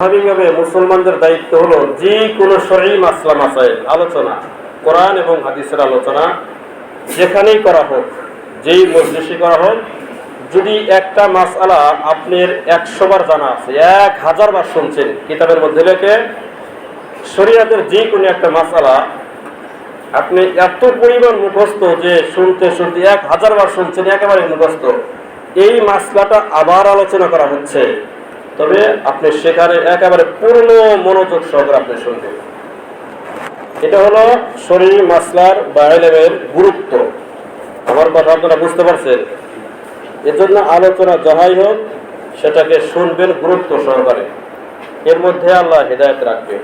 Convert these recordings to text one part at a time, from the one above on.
স্বাভাবিকভাবে মুসলমানদের দায়িত্ব হলো যে কোনো শরীর মাসলা মাসাইল, আলোচনা, কোরআন এবং হাদিসের আলোচনা যেখানেই করা হোক, যেই মজলিসে করা হোক, যদি একটা মাসআলা আপনার একশো বার জানা আছে, এক হাজার বার শুনছেন, কিতাবের মধ্যে লেখে, শরীয়তের যে কোনো একটা মাসআলা আপনি এত পরিমাণ মুখস্থ যে শুনতে শুনতে এক হাজার বার শুনছেন, একেবারে মুখস্থ। এই মাসলাটা আবার আলোচনা করা হচ্ছে। তবে আপনি সেখানে একেবারে পূর্ণ মনোযোগ সহকারে আপনি শুনবেন। এটা হলো শরীর মাসলার বা এলেমের গুরুত্ব। আমার কথা আপনারা বুঝতে পারছেন? এজন্য আলোচনা যাহাই হোক, সেটাকে শুনবেন গুরুত্ব সহকারে। এর মধ্যে আল্লাহ হেদায়ত রাখবে।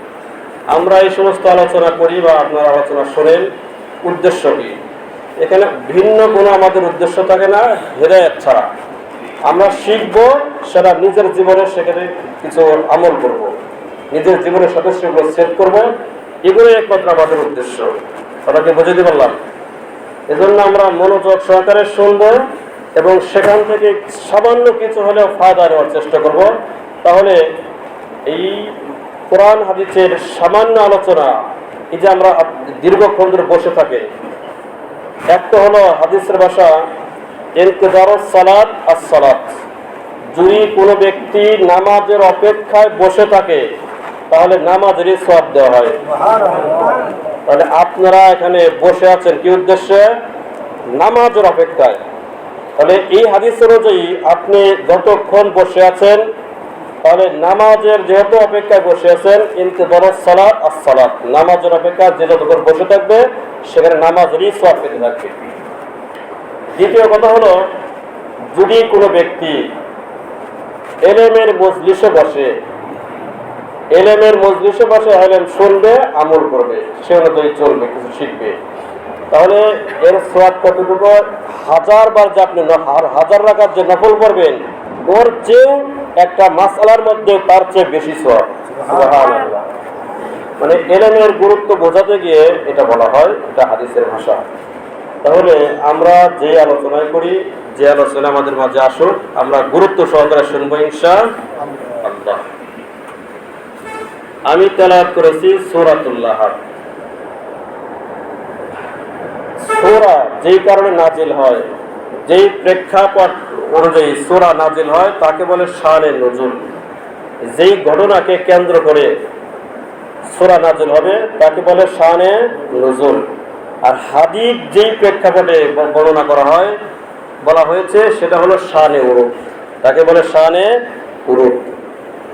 আমরা এই সমস্ত আলোচনা করি বা আপনার আলোচনা শোনেন, উদ্দেশ্য কি? এখানে ভিন্ন কোনো আমাদের উদ্দেশ্য থাকে না, হেদায়ত ছাড়া। আমরা শিখব সেটা নিজের জীবনে সেখানে কিছু আমল করব। নিজের জীবনের সদস্যগুলো সেট করব। এগুলোই একমাত্র আমাদের উদ্দেশ্য। ওটাকে বুঝে দিতে পারলাম এজন্য আমরা মনোযোগ সহকারে শুনব এবং সেখান থেকে সামান্য কিছু হলেও ফায়দা নেওয়ার চেষ্টা করব। তাহলে এই কোরআন হাদিসের সামান্য আলোচনা, এই যে আমরা দীর্ঘক্ষণ ধরে বসে থাকে, একটা হলো হাদিসের ভাষা ইন্তজারুস সালাত আর সালাত যদি কোনো ব্যক্তি নামাজের অপেক্ষায় বসে থাকে, তাহলে নামাজেরই সব দেওয়া হয়। তাহলে আপনারা এখানে বসে আছেন কি উদ্দেশ্যে? নামাজের অপেক্ষায়। তাহলে এই হাদিস অনুযায়ী আপনি যতক্ষণ বসে আছেন, তাহলে নামাজের যেহেতু অপেক্ষায় বসে আছেন ইন্তজারুস সালাত আর সালাত নামাজের অপেক্ষায় যে যতক্ষণ বসে থাকবে, সেখানে নামাজেরই সব পেতে থাকবে। দ্বিতীয় কথা হলো, যদি কোনো ব্যক্তি এলেমের মজলিসে বসে। এলেমের মজলিসে বসে এলেম শুনবে, আমল করবে। সে অনুযায়ী চলবে, কিছু শিখবে। তাহলে এর সোয়াদ কতটুকু? হাজার বার যে আপনি হাজার রাখার যে নকল করবেন, ওর চেয়েও একটা মাসালার মধ্যে তার চেয়ে বেশি সুবহানাল্লাহ। মানে এলেমের গুরুত্ব বোঝাতে গিয়ে এটা বলা হয়, এটা হাদিসের ভাষা। তাহলে আমরা যে আলোচনায় করি যে আলোচনা আমাদের মাঝে আসুক আমরা গুরুত্ব সহকারে শুনব আল্লাহ আমি তেলাওয়াত করেছি সূরাতুল্লাহ সূরা যেই কারণে নাজিল হয়, যেই প্রেক্ষাপট অনুযায়ী সোরা নাজিল হয়, তাকে বলে শানে নজুল। যেই ঘটনাকে কেন্দ্র করে সোরা নাজিল হবে, তাকে বলে শানে নজুল। আর হাদিস যেই প্রেক্ষাপটে বর্ণনা করা হয়, বলা হয়েছে সেটা হলো শানে উরুপ তাকে বলে শানে উরুপ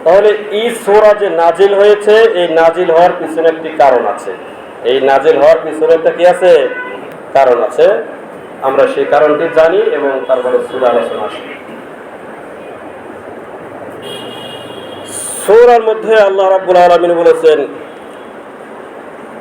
তাহলে এই সোরা যে নাজিল হয়েছে, এই নাজিল হওয়ার পিছনে একটি কারণ আছে। এই নাজিল হওয়ার পিছনে একটা কি আছে? কারণ আছে। আমরা সেই কারণটি জানি এবং তারপরে সুরা আলোচনা আসি সূরার মধ্যে আল্লাহ রাব্বুল আলামিন বলেছেন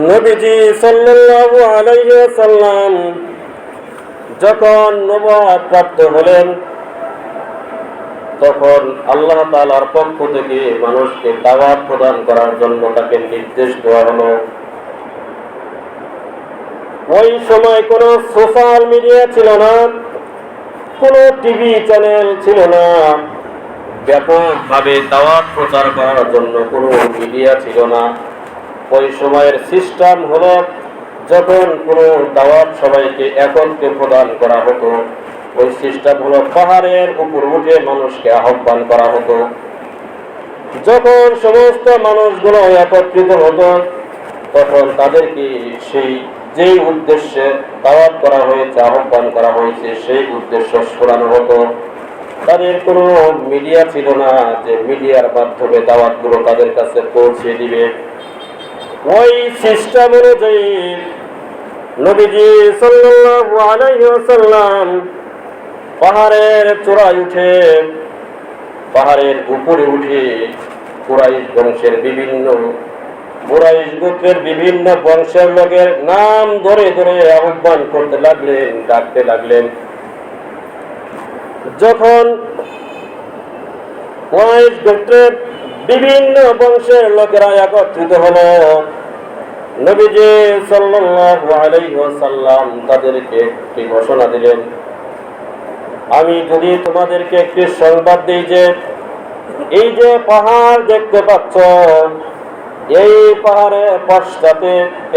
নবীজি সাল্লাল্লাহু আলাইহি ওয়াসাল্লাম যখন নবুয়ত প্রাপ্ত হলেন, তখন আল্লাহ তাআলার পক্ষ থেকে মানুষকে দাওয়াত প্রদান করার জন্য তাকে নির্দেশ দেওয়া হলো। ওই সময় কোনো সোশ্যাল মিডিয়া ছিল না, কোনো টিভি চ্যানেল ছিল না। ব্যাপকভাবে দাওয়াত প্রচার করার জন্য কোনো মিডিয়া ছিল না। ওই সময়ের সিস্টেম হলো, যখন কোনো দাওয়াত সবাইকে একত্রে প্রদান করা হতো, ওই সিস্টেম হলো পাহাড়ের উপর উঠে মানুষকে আহ্বান করা হতো। যখন সমস্ত মানুষগুলো একত্রিত হতো, তখন তাদেরকে সেই যেই উদ্দেশ্যে দাওয়াত করা হয়েছে, আহ্বান করা হয়েছে, সেই উদ্দেশ্য শোনানো হতো। তাদের কোনো মিডিয়া ছিল না যে মিডিয়ার মাধ্যমে দাওয়াতগুলো তাদের কাছে পৌঁছে দিবে। ওই সিস্টেম অনুযায়ী নবীজি পাহাড়ের চূড়ায় উঠে, পাহাড়ের উপরে উঠে কুরাইশ বংশের বিভিন্ন, কুরাইশ গোত্রের বিভিন্ন বংশের লোকের নাম ধরে ধরে আহ্বান করতে লাগলেন, ডাকতে লাগলেন। যখন কুরাইশ গোত্রের বিভিন্ন বংশের লোকেরা একত্রিত হলো। নবীজি সাল্লাল্লাহু আলাইহি ওয়াসাল্লাম তাদেরকে একটি ঘোষণা দিলেন। আমি যদি তোমাদেরকে একটি সংবাদ দিই যে, এই যে পাহাড় দেখতে পাচ্ছ, এই পাহাড়ের পশ্চাতে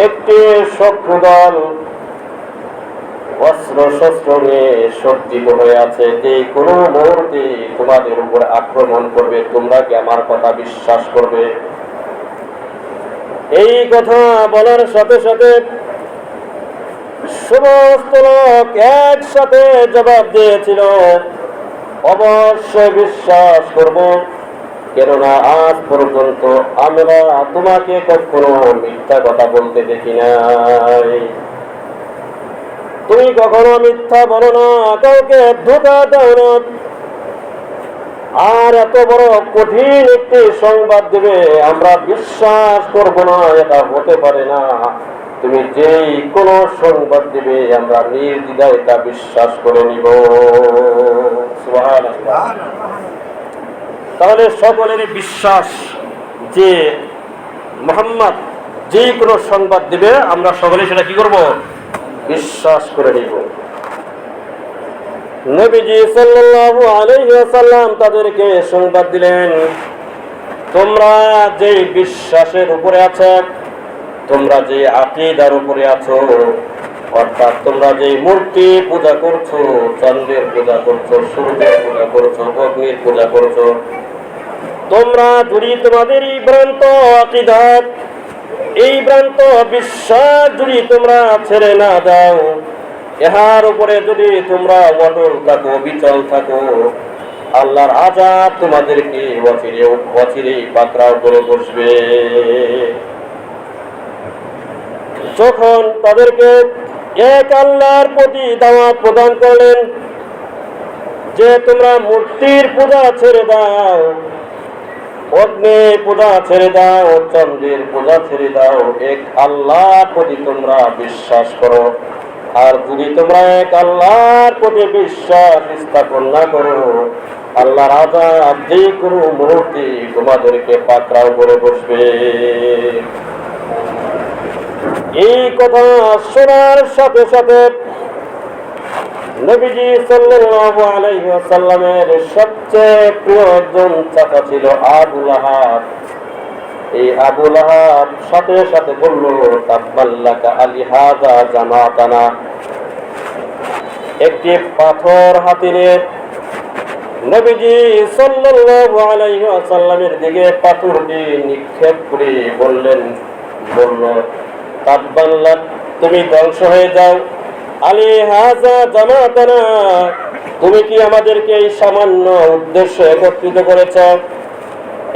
একটি শত্রু দল অস্ত্র শস্ত্র নিয়ে সজ্জিত হয়ে আছে। যে কোনো মুহূর্তে তোমাদের উপর আক্রমণ করবে, তোমরা কি আমার কথা বিশ্বাস করবে? এই কথা বলার সাথে সাথে সমস্ত লোক একসাথে জবাব দিয়েছিল অবশ্যই বিশ্বাস করব, কেননা আজ পর্যন্ত আমরা তোমাকে কখনো মিথ্যা কথা বলতে দেখি নাই। তুমি কখনো মিথ্যা বলো না, কাউকে ধোকা দাও না। আর এত বড় কঠিন একটি সংবাদ দেবে, আমরা বিশ্বাস করব না, এটা হতে পারে না। তুমি যেই কোন সংবাদ দিবে, আমরা নির্দ্বিধায় এটা বিশ্বাস করে নিব। তাহলে সকলের বিশ্বাস যে মোহাম্মদ যে কোনো সংবাদ দিবে, আমরা সকলে সেটা কি করব? বিশ্বাস করে নিব। নবীজি সাল্লাল্লাহু আলাইহি ওয়াসাল্লাম তাদেরকে সংবাদ দিলেন, তোমরা যে বিশ্বাসের উপরে আছো, তোমরা যে আকীদার উপরে আছো, অর্থাৎ তোমরা যে মূর্তি পূজা করছ, চন্দ্রের পূজা করছ, সূর্যের পূজা করছ, অগ্নির পূজা করছ, তোমরা যদি তোমাদের এই ভ্রান্ত আকিদাত এই ভ্রান্ত বিশ্বাস যদি তোমরা ছেড়ে না দাও ইহার উপরে যদি তোমরা অটল থাকো, বিচল থাকো, আল্লাহর আজাব তোমাদেরকে অচিরে অচিরে পাকড়াও করে বসবে। যখন তাদেরকে এক আল্লাহর প্রতি দাওয়াত প্রদান করলেন, যে তোমরা মূর্তির পূজা ছেড়ে দাও অগ্নি পূজা ছেড়ে দাও, চন্দ্রের পূজা ছেড়ে দাও। এক আল্লাহর প্রতি তোমরা বিশ্বাস করো। আর যদি তোমরা এক আল্লাহর প্রতি বিশ্বাস স্থাপন না করো আল্লাহ রাজা যে কোনো মুহূর্তে তোমাদেরকে পাকড়াও করে বসবে। এই কথা শোনার সাথে সাথে নবীজি সবচেয়ে প্রিয় একজন ছিল এই সাথে সাথে একটি পাথর হাতে নিয়ে নবীজি সাল্লাল্লাহু দিকে পাথরটি নিক্ষেপ করে বললেন, বলল তাব্বাল্লাক তুমি ধ্বংস হয়ে যাও। আলী হাজা জামাতানা, তুমি কি আমাদেরকে এই সামান্য উদ্দেশ্য একত্রিত করেছ?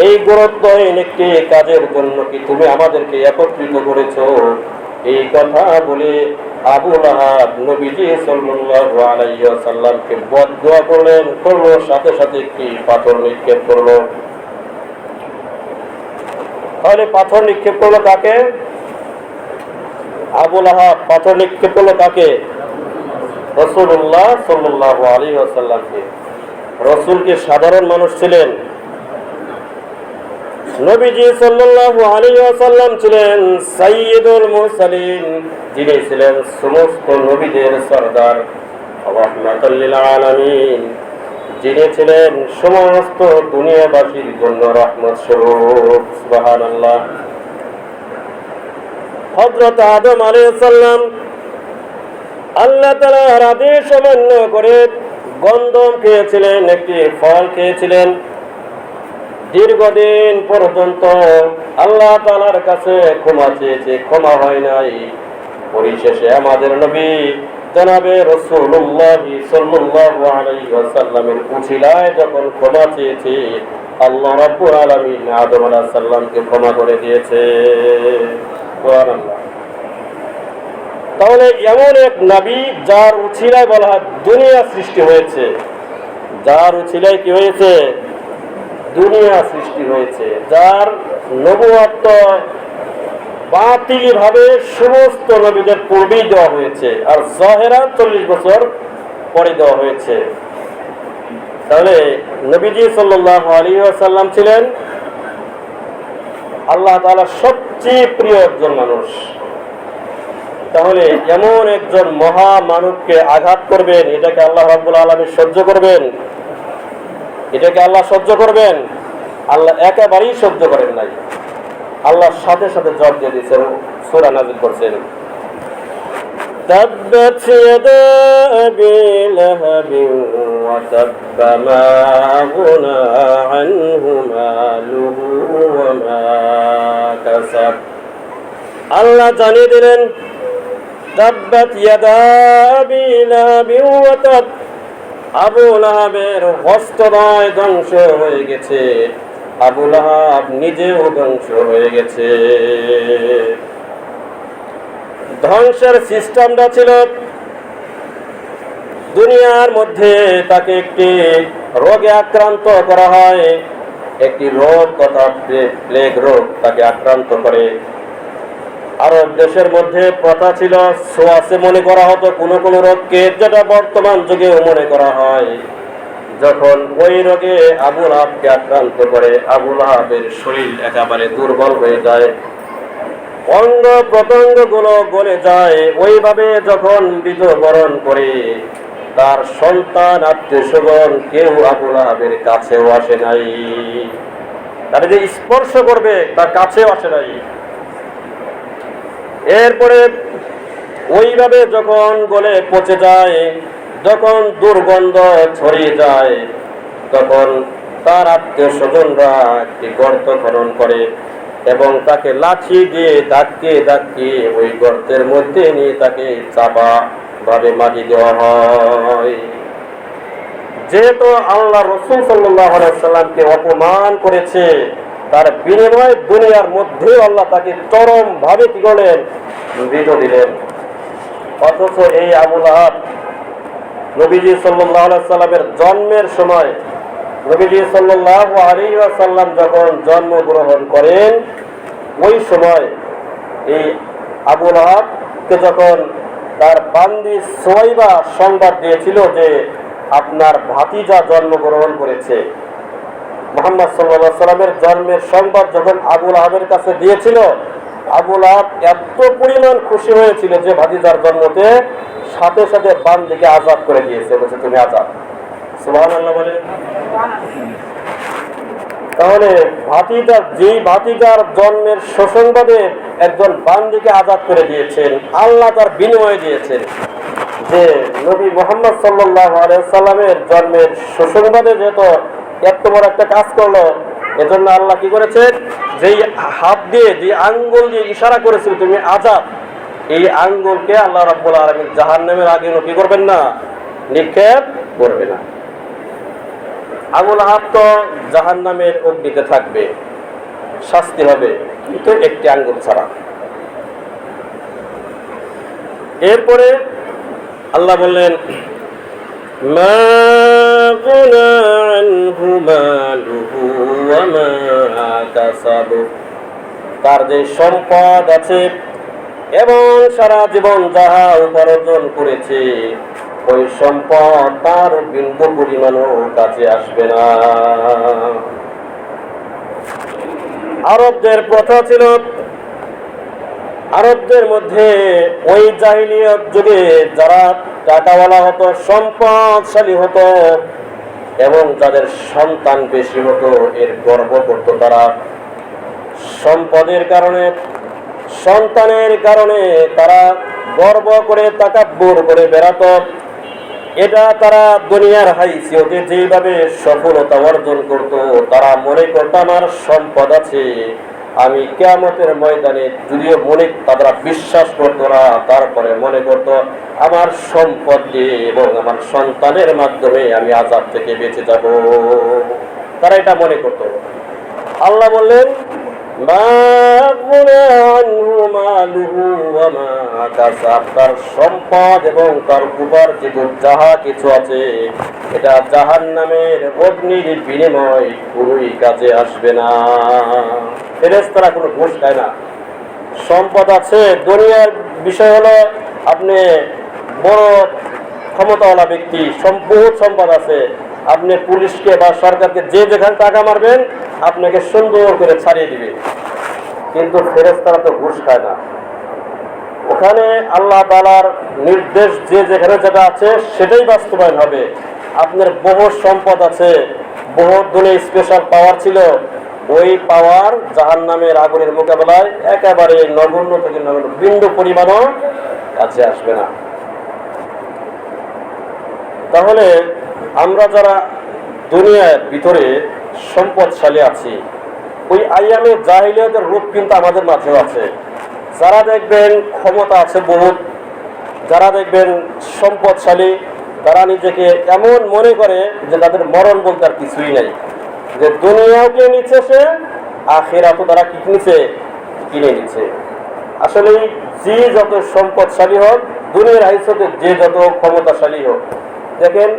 এই গুরুত্বহীন একটি কাজের জন্য কি তুমি আমাদেরকে একত্রিত করেছ? এই কথা বলে আবু লাহাব নবীজি করলেন, করল, সাথে সাথে পাথর নিক্ষেপ করল। তাহলে পাথর নিক্ষেপ করল কাকে? আবুল আহাব পাথর নিক্ষেপ করল কাকে? রসুল্লাহ সাল্লাহ আলী আসাল্লামকে রসুল কি সাধারণ মানুষ ছিলেন? নবীজি সাল্লাল্লাহু ছিলেন সাইয়্যিদুল মুরসালিন, যিনি ছিলেন সমস্ত নবীদের সর্দার। যিনি ছিলেন সমস্ত দুনিয়াবাসীর জন্য রহমত স্বরূপ। সুবহানাল্লাহ। আদম আলাইহিস আল্লাহ আদেশ অমান্য করে গন্ধম খেয়েছিলেন, একটি ফল খেয়েছিলেন। দীর্ঘদিন পর্যন্ত আল্লাহ তালার কাছে ক্ষমা চেয়েছে, ক্ষমা হয় নাই। পরিশেষে আমাদের নবী জনাবে রসুল্লাহ সাল্লাল্লাহু যখন ক্ষমা চেয়েছে, আল্লাহ রাব্বুল আলামিন আদম আলাইহিস সালামকে ক্ষমা করে দিয়েছে। সুবহানাল্লাহ। তাহলে এমন এক নবী যার উছিলায় বলা হয় দুনিয়া সৃষ্টি হয়েছে। যার উছিলায় কি হয়েছে? দুনিয়া সৃষ্টি হয়েছে। যার নবুয়াত্ম বাতিল ভাবে সমস্ত নবীদের পূর্বেই দেওয়া হয়েছে আর জহেরা চল্লিশ বছর পরে দেওয়া হয়েছে। তাহলে নবীজি সাল্লাহ আলী আসাল্লাম ছিলেন আল্লাহ তাআলা সবচেয়ে প্রিয় একজন মানুষ। তাহলে এমন একজন মহা মানবকে আঘাত করবেন এটাকে আল্লাহ রাব্বুল আলমী সহ্য করবেন এটাকে আল্লাহ সহ্য করবেন আল্লাহ একেবারেই সহ্য করেন নাই আল্লাহর সাথে সাথে জব দিয়ে দিয়েছেন সুরা নাজিল করছেন تبت يدا أبي لهب وتب ما أغنى عنه ماله وما كسب আল্লাহ জানিয়ে দিলেন তাব্বাত ইয়াদা আবি লাহাবিন ওয়া আবু লাহাবের হস্তদয় ধ্বংস হয়ে গেছে। আবু লাহাব নিজেও ধ্বংস হয়ে গেছে। ধ্বংসের সিস্টেমটা ছিল, দুনিয়ার মধ্যে তাকে একটি রোগে আক্রান্ত করা হয়। একটি রোগ তথা প্লেগ রোগ তাকে আক্রান্ত করে। আরব দেশের মধ্যে প্রথা ছিল, সোয়াসে মনে করা হতো কোনো কোনো রোগকে যেটা বর্তমান যুগেও মনে করা হয়। যখন ওই রোগে আবুল আবকে আক্রান্ত করে আবুল আবের শরীর একেবারে দুর্বল হয়ে যায়। অঙ্গ প্রত্যঙ্গগুলো গলে যায়। ওইভাবে যখন মৃত্যুবরণ করে, তার সন্তান আত্মীয় স্বজন কেউ আবুল আবের কাছেও আসে নাই। তার যে স্পর্শ করবে, তার কাছেও আসে নাই। এরপরে ওইভাবে যখন গলে পচে যায়, যখন দুর্গন্ধ ছড়িয়ে যায়, তখন তার আত্মীয় স্বজনরা একটি গর্ত খনন করে এবং তাকে লাঠি দিয়ে ধাক্কে ধাক্কে ওই গর্তের মধ্যে নিয়ে তাকে চাপা ভাবে মাটি দেওয়া হয়। যেহেতু আল্লাহ রসুল সাল্লাহ সাল্লামকে অপমান করেছে তার বিনিময় দুনিয়ার মধ্যে আল্লাহ তাকে চরম ভাবে কি করলেন? দিলেন। অথচ এই আবুল আহাব নবীজি সাল্লাহ সাল্লামের জন্মের সময়, নবীজি সাল্লাহ আলী সাল্লাম যখন জন্মগ্রহণ করেন, ওই সময় এই আবুল আহাবকে যখন তার বান্দি সোয়াইবা সংবাদ দিয়েছিল যে আপনার ভাতিজা জন্মগ্রহণ করেছে মোহাম্মদ সাল্লা সাল্লামের জন্মের সংবাদ যখন আবুল আহাবের কাছে দিয়েছিল, আবুল আহাব এত পরিমাণ খুশি হয়েছিল যে ভাতিজার জন্মতে সাথে সাথে বান দিকে আজাদ করে দিয়েছে। বলছে, তুমি আজাদ। তাহলে ভাতিজার যেই ভাতিজার জন্মের সুসংবাদে একজন বান্দিকে আজাদ করে দিয়েছেন, আল্লাহ তার বিনিময় দিয়েছেন যে নবী মোহাম্মদ সাল্লাহ সাল্লামের জন্মের সুসংবাদে যেহেতু এত বড় একটা কাজ করল। এজন্য আল্লাহ কি করেছেন যেই হাত দিয়ে যে আঙ্গুল দিয়ে ইশারা করেছিল, তুমি আজাদ এই আঙ্গুলকে আল্লাহ রাব্বুল আলমীর জাহান নামের আগে কি করবেন না? নিক্ষেপ করবে না। আবুল আহাব তো জাহান নামের অগ্নিতে থাকবে। শাস্তি হবে, কিন্তু একটি আঙ্গুল ছাড়া। এরপরে আল্লাহ বললেন, মা আনহু মালুহু ওয়া মা কাসাবু তার যে সম্পদ আছে এবং সারা জীবন যাহা উপার্জন করেছে, ওই সম্পদ তার বিন্দু পরিমাণও কাছে আসবে না। আরবদের প্রথা ছিল, আরবদের মধ্যে ওই জাহিলিয়ত যুগে যারা টাকাওয়ালা হতো, সম্পদশালী হতো এবং তাদের সন্তান বেশি হতো, এর গর্ব করতো তারা। সম্পদের কারণে, সন্তানের কারণে তারা গর্ব করে, তাকাব্বুর করে বেড়াতো। এটা তারা দুনিয়ার হাইসিয়তে যেভাবে সফলতা অর্জন করত, তারা মনে করত, আমার সম্পদ আছে। আমি কেয়ামতের ময়দানে যদিও মনে তারা বিশ্বাস করতো না, তারপরে মনে করত, আমার সম্পদ দিয়ে এবং আমার সন্তানের মাধ্যমে আমি আজাদ থেকে বেঁচে যাব? তারা এটা মনে করত। আল্লাহ বললেন মা গুনে আনহু মালুহু ওয়া মা তার সম্পদ এবং তার উপার্জিত যাহা কিছু আছে, এটা জাহান্নামের অগ্নির বিনিময় পুরোই কাজে আসবে না। ফেরেস্তারা কোনো ঘুষ খায় না। সম্পদ আছে, দুনিয়ার বিষয় হলো আপনি বড় ক্ষমতাওয়ালা ব্যক্তি সম্পদ সম্পদ আছে। আপনি পুলিশকে বা সরকারকে যে যেখানে টাকা মারবেন, আপনাকে সুন্দর করে ছাড়িয়ে দিবে। কিন্তু ফেরেস্তারা তো ঘুষ খায় না। ওখানে আল্লাহ তালার নির্দেশ যে যেখানে যেটা আছে, সেটাই বাস্তবায়ন হবে। আপনার বহু সম্পদ আছে, বহু দুনে স্পেশাল পাওয়ার ছিল। ওই পাওয়ার জাহান নামের আগুনের মোকাবেলায় একেবারে নগণ্য থেকে নগণ্য, বিন্দু পরিমাণও কাছে আসবে না। তাহলে আমরা যারা দুনিয়ার ভিতরে সম্পদশালী আছি, ওই আইয়ামে জাহিলিয়াতের রূপ কিন্তু আমাদের মাঝেও আছে। যারা দেখবেন ক্ষমতা আছে বহুত, যারা দেখবেন সম্পদশালী, তারা নিজেকে এমন মনে করে যে তাদের মরণ বলতে আর কিছুই নাই। যে দুনিয়াও কিনে নিচ্ছে সে, আখেরাতও তারা কি কিনছে কিনে নিচ্ছে। আসলে যে যত সম্পদশালী হোক, দুনিয়ার হাইসতে যে যত ক্ষমতাশালী হোক, দেখেন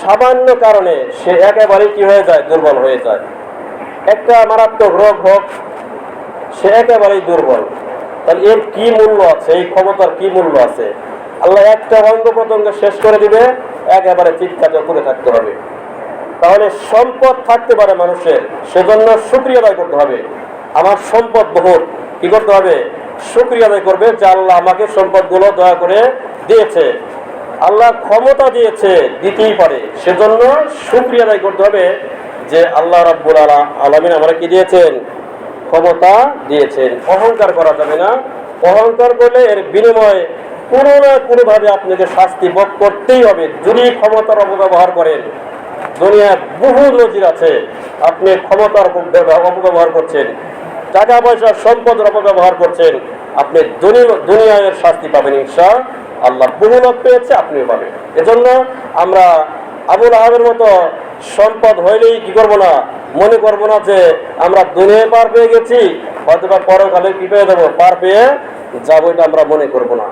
সামান্য কারণে সে একেবারে কি হয়ে যায়? দুর্বল হয়ে যায়। একটা মারাত্মক রোগ হোক, সে একেবারেই দুর্বল। তাহলে এর কি মূল্য আছে? এই ক্ষমতার কি মূল্য আছে? আল্লাহ একটা অঙ্গ প্রত্যঙ্গ শেষ করে দিবে, একেবারে চিৎকার করে থাকতে হবে। তাহলে সম্পদ থাকতে পারে মানুষের, সেজন্য সুক্রিয়া আদায় করতে হবে। আমার সম্পদ বহুত, কি করতে হবে? সুক্রিয়া আদায় করবে যে আল্লাহ আমাকে সম্পদগুলো দয়া করে দিয়েছে। আল্লাহ ক্ষমতা দিয়েছে, দিতেই পারে। সেজন্য সুক্রিয়া আদায় করতে হবে যে আল্লাহ রাব্বুল আলা, আলমিন আমরা কি দিয়েছেন? ক্ষমতা দিয়েছেন। অহংকার করা যাবে না। অহংকার করলে এর বিনিময়ে কোনো না কোনোভাবে আপনাকে শাস্তি ভোগ করতেই হবে। যদি ক্ষমতার অপব্যবহার করেন, দুনিয়ায় বহু নজির আছে। আপনি ক্ষমতার অপব্যবহার করছেন। টাকা পয়সা সম্পদের অপব্যবহার করছেন, আপনি দুনি- দুনিয়ায় শাস্তি পাবেন ঈর্ষা আল্লাহ। বহু লোক পেয়েছে, আপনিও পাবেন। এজন্য আমরা আবুল আহমের মতো সম্পদ হইলেই কি করব না? মনে করব না যে আমরা দুনিয়ায় পার পেয়ে গেছি হয়তো বা পরকালে কি পেয়ে যাব? পার পেয়ে যাব এটা আমরা মনে করব না।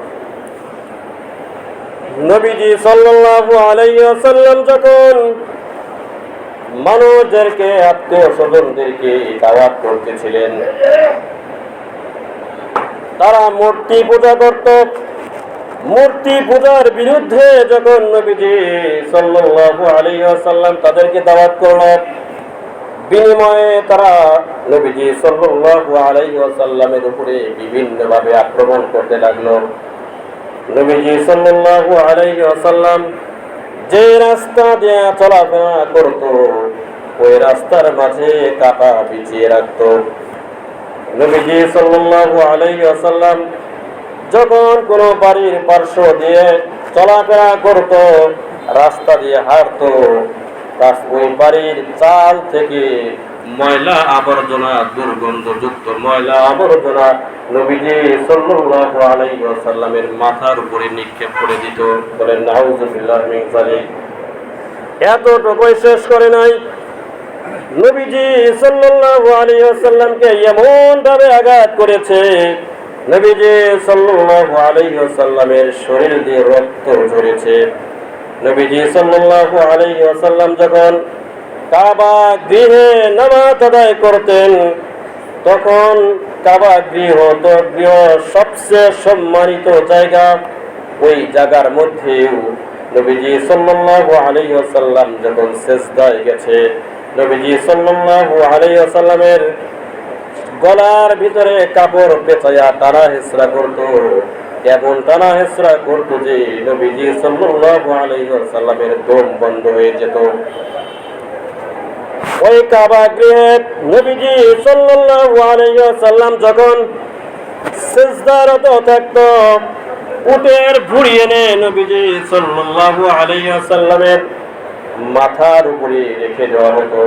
নবীজি সাল্লাল্লাহু আলাইহি ওয়াসাল্লাম যখন মানুষদেরকে আত্মীয় স্বজনদেরকে দাওয়াত করতেছিলেন। তারা মূর্তি পূজা করত। মূর্তি পূজার বিরুদ্ধে যখন নবীজি সাল্লাল্লাহু আলাইহি ওয়াসাল্লাম তাদেরকে দাওয়াত করল বিনিময়ে তারা নবীজি সাল্লাল্লাহু আলাইহি ওয়াসাল্লামের উপরে বিভিন্নভাবে আক্রমণ করতে লাগল। নবীজি সাল্লাল্লাহু আলাইহি ওয়াসাল্লাম যে রাস্তা দিয়ে চলাফেরা করত, ওই রাস্তার মাঝে কাটা পিছিয়ে রাখত। নবীজি সাল্লাল্লাহু আলাইহি ওয়াসাল্লাম যখন কোনো বাড়ির পার্শ্ব দিয়ে চলাফেরা করত, রাস্তা দিয়ে হাঁটত তার ওই বাড়ির চাল থেকে ময়লা আবর্জনা দুর্গন্ধযুক্ত ময়লা আবর্জনা নবীজি সাল্লাল্লাহু আলাইহি ওয়াসাল্লামের মাথার উপরে নিক্ষেপ করে দিত। বলেন নাউজুবিল্লাহ মিন যালিক। এতটুকুই শেষ করে নাই। নবীজি সাল্লাল্লাহু আলাইহি ওয়াসাল্লামকে এমন ভাবে আঘাত করেছে। নবীজি সাল্লাল্লাহু আলাইহি ওয়াসাল্লামের শরীর দিয়ে রক্ত ঝরেছে। নবীজি সাল্লাল্লাহু আলাইহি ওয়াসাল্লাম যখন কাবা গৃহে নামাজ আদায় করতেন, তখন কাবা গৃহ তো গৃহ সবচেয়ে সম্মানিত জায়গা। ওই জায়গার মধ্যেও নবীজি সাল্লাল্লাহু আলাইহি ওয়াসাল্লাম যখন সেজদায় গেছে, নবীজি সাল্লাল্লাহু আলাইহি ওয়াসাল্লামের গলার ভিতরে কাপড় পেঁচাইয়া টানা হেসরা করতো। এমন টানা হেসরা করতো যে নবীজি সাল্লাল্লাহু আলাইহি ওয়াসাল্লামের দম বন্ধ হয়ে যেত। ওই কাবা গৃহে নবীজি সাল্লাল্লাহু আলাইহি যখন সিজদারত থাকতো, উটের ভুড়ি এনে নবীজি সাল্লাল্লাহু আলাইহি ওয়াসাল্লামের মাথার উপরে রেখে দেওয়া হতো।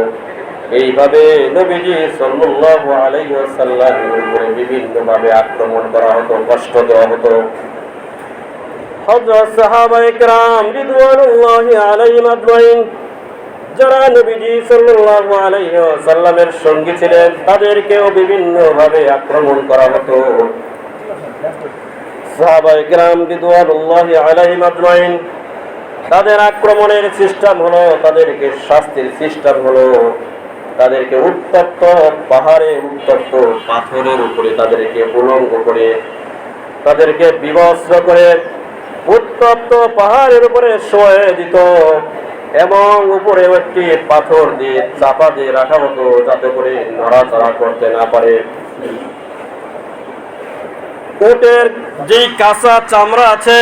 এইভাবে নবীজি সাল্লাল্লাহু আলাইহি ওয়াসাল্লামের উপরে বিভিন্নভাবে আক্রমণ করা হতো, কষ্ট দেওয়া হতো। হযরত সাহাবা ইকরাম রিদওয়ানুল্লাহি আলাইহিম আজমাইন যারা নবীজি ওয়াসাল্লামের সঙ্গী ছিলেন তাদেরকেও বিভিন্ন ভাবে আক্রমণ করা হতো। তাদের আক্রমণের সিস্টেম হলো, তাদেরকে শাস্তির সিস্টেম হলো, তাদেরকে উত্তপ্ত পাহাড়ে, উত্তপ্ত পাথরের উপরে তাদেরকে উলঙ্গ করে, তাদেরকে বিবস্ত্র করে উত্তপ্ত পাহাড়ের উপরে শোয়ে দিত। এবং উপরে একটি পাথর দিয়ে চাপা দিয়ে রাখা হতো যাতে করে নড়াচড়া করতে না পারে। উটের যেই কাঁচা চামড়া আছে,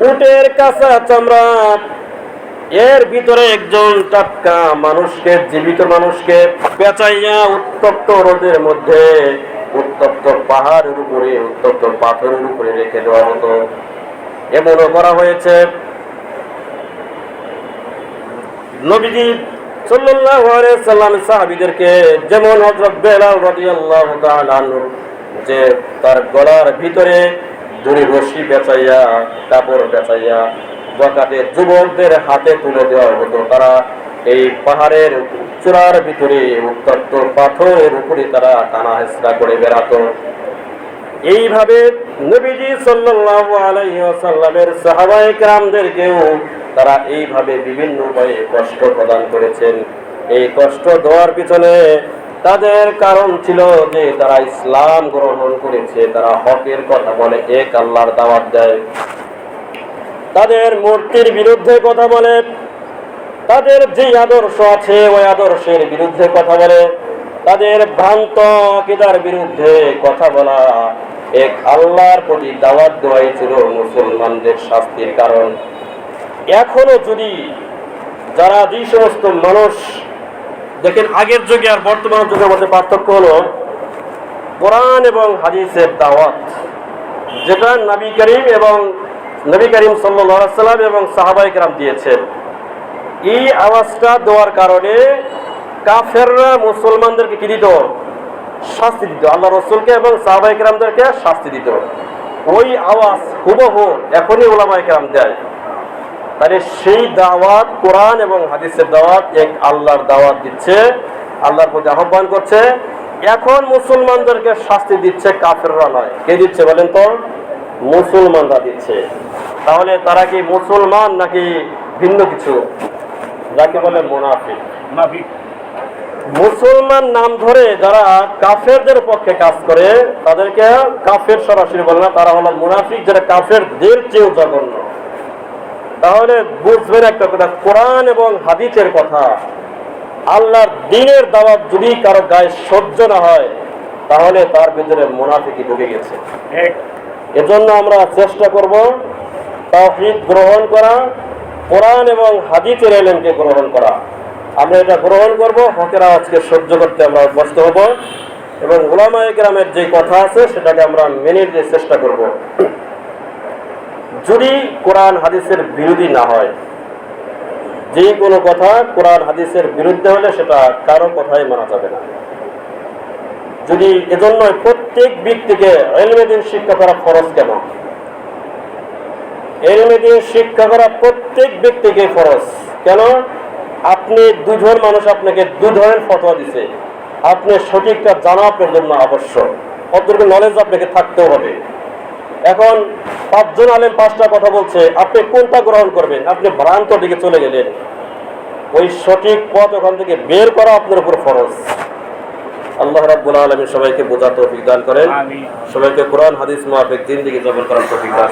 উটের কাঁচা চামড়া, এর ভিতরে একজন টাটকা মানুষকে, জীবিত মানুষকে পেঁচাইয়া উত্তপ্ত রোদের মধ্যে, উত্তপ্ত পাহাড়ের উপরে, উত্তপ্ত পাথরের উপরে রেখে দেওয়া হতো। এমনও করা হয়েছে। নবীজি আলাইহি সাল্লাম সাহাবীদেরকে যেমন হযরত বেলাল যে তার গলার ভিতরে দড়ি রশি বেচাইয়া, কাপড় বেচাইয়া বকাতে যুবকদের হাতে তুলে দেওয়া হতো। তারা এই পাহাড়ের চূড়ার ভিতরে উত্তপ্ত পাথরের উপরে তারা টানা হেসরা করে বেড়াতো। এইভাবে নবীজি সাল্লাল্লাহু আলাইহি ওয়াসাল্লামের সাহাবায়ে কেরামদেরকেও তারা এইভাবে বিভিন্ন উপায়ে কষ্ট প্রদান করেছেন। এই কষ্ট দেওয়ার পিছনে তাদের কারণ ছিল যে তারা ইসলাম গ্রহণ করেছে, তারা হকের কথা বলে, এক আল্লাহর দাওয়াত দেয়। তাদের মূর্তির বিরুদ্ধে কথা বলে, তাদের যে আদর্শ আছে ওই আদর্শের বিরুদ্ধে কথা বলে, তাদের ভ্রান্ত আকিদার বিরুদ্ধে কথা বলা। এক আল্লাহর প্রতি দাওয়াত দেওয়াই ছিল মুসলমানদের শাস্তির কারণ। এখনও যদি যারা যে সমস্ত মানুষ দেখেন আগের যুগে আর বর্তমান যুগের মধ্যে পার্থক্য হলো কোরআন এবং হাদিসের দাওয়াত, যেটা নবী করিম এবং নবী করিম সাল্লাম এবং সাহাবাই কেরাম দিয়েছেন। এই আওয়াজটা দেওয়ার কারণে কাফেররা মুসলমানদেরকে কি দিত? শাস্তি দিত। আল্লাহ রসুলকে এবং সাহাবাই কেরামদেরকে শাস্তি দিত। ওই আওয়াজ হুবহু এখনই ওলামাই কেরাম দেয়। তাহলে সেই দাওয়াত কোরআন এবং হাদিসের দাওয়াত এক আল্লাহর দাওয়াত দিচ্ছে আল্লাহর প্রতি আহ্বান করছে। এখন মুসলমানদেরকে শাস্তি দিচ্ছে কাফেররা নয়। কে দিচ্ছে বলেন তো? মুসলমানরা দিচ্ছে। তাহলে তারা কি মুসলমান নাকি ভিন্ন কিছু? যাকে বলে মুনাফিক। মুসলমান নাম ধরে যারা কাফেরদের পক্ষে কাজ করে তাদেরকে কাফের সরাসরি বলে না তারা হলো মুনাফিক যারা কাফেরদের চেয়েও জঘন্য। তাহলে বুঝবেন একটা কথা কোরআন এবং হাদিসের কথা। আল্লাহর দিনের দাওয়াত যদি কারও গায়ে সহ্য না হয় তাহলে তার ভিতরে মুনাফিকি ঢুকে গেছে। এজন্য আমরা চেষ্টা করব তাওহীদ গ্রহণ করা কোরআন এবং হাদিসের এলেমকে গ্রহণ করা। আমরা এটা গ্রহণ করব হকের আওয়াজকে সহ্য করতে আমরা অভ্যস্ত হব। এবং ওলামায়ে গ্রামের যে কথা আছে সেটাকে আমরা মেনে নিতে চেষ্টা করব। যদি কোরআন হাদিসের বিরোধী না হয়, যে কোনো কথা কোরআন হাদিসের বিরুদ্ধে হলে সেটা কারও কথাই মানা যাবে না। যদি এজন্য প্রত্যেক ব্যক্তিকে এলমেদিন শিক্ষা করা ফরজ কেন? এলমেদিন শিক্ষা করা প্রত্যেক ব্যক্তিকে ফরজ। কেন? আপনি দুজন মানুষ আপনাকে দু ধরনের ফতোয়া দিছে। আপনি সঠিকটা জানা আপনার জন্য আবশ্যক। অতটুকু নলেজ আপনাকে থাকতেও হবে। এখন পাঁচজন আলেম পাঁচটা কথা বলছে আপনি কোনটা গ্রহণ করবেন? আপনি ভ্রান্ত দিকে চলে গেলেন। ওই সঠিক পথ ওখান থেকে বের করা আপনার উপর ফরজ। আল্লাহ রাব্বুল আলমী সবাইকে বোঝার তৌফিক দান করেন। সবাইকে কোরআন হাদিস মাহফিক দিন দিকে যাপন করার তৌফিক দান